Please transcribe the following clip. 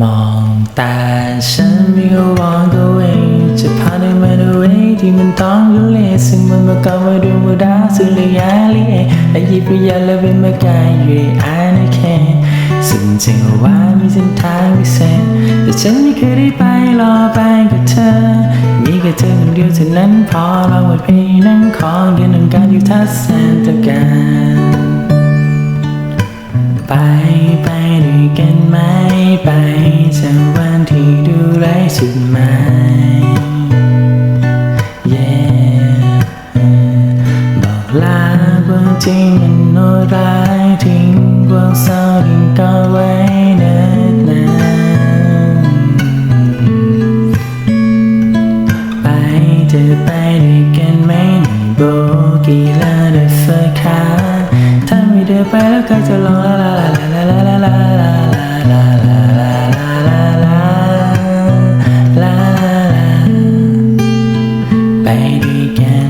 มองตาฉันไม่ก็ walk away จะพาได้มาด้วยที่มันต้องยุเลซึ่งมันมาก่อนมาดูมาดาสุริยาลีเอและยิบวิญญาและเป็นมากายอยู่ในอาณาเขตซึ่งจริงว่ามีเส้นทางพิเศษแต่ฉันไม่เคยได้ไปรอไปกับเธอ มีแค่เธอคนเดียวเท่านั้นพอเราหมดเพลงนั่งขอเงินต้องการอยู่ทัศแสนต้องการ ไปด้วยกันไหมไปสักวันที่ดูไร้สุดไหม yeah บอกลาความจริงมันโนร้ายทิ้งความเศร้าดินก็ไว้เนิ่นนานไปจะไปด้วยกันไหมในโบกีลาเดอะเฟอร์คาถ้าไม่เดินไปแล้วก็จะลองละลา ไปด้วยกัน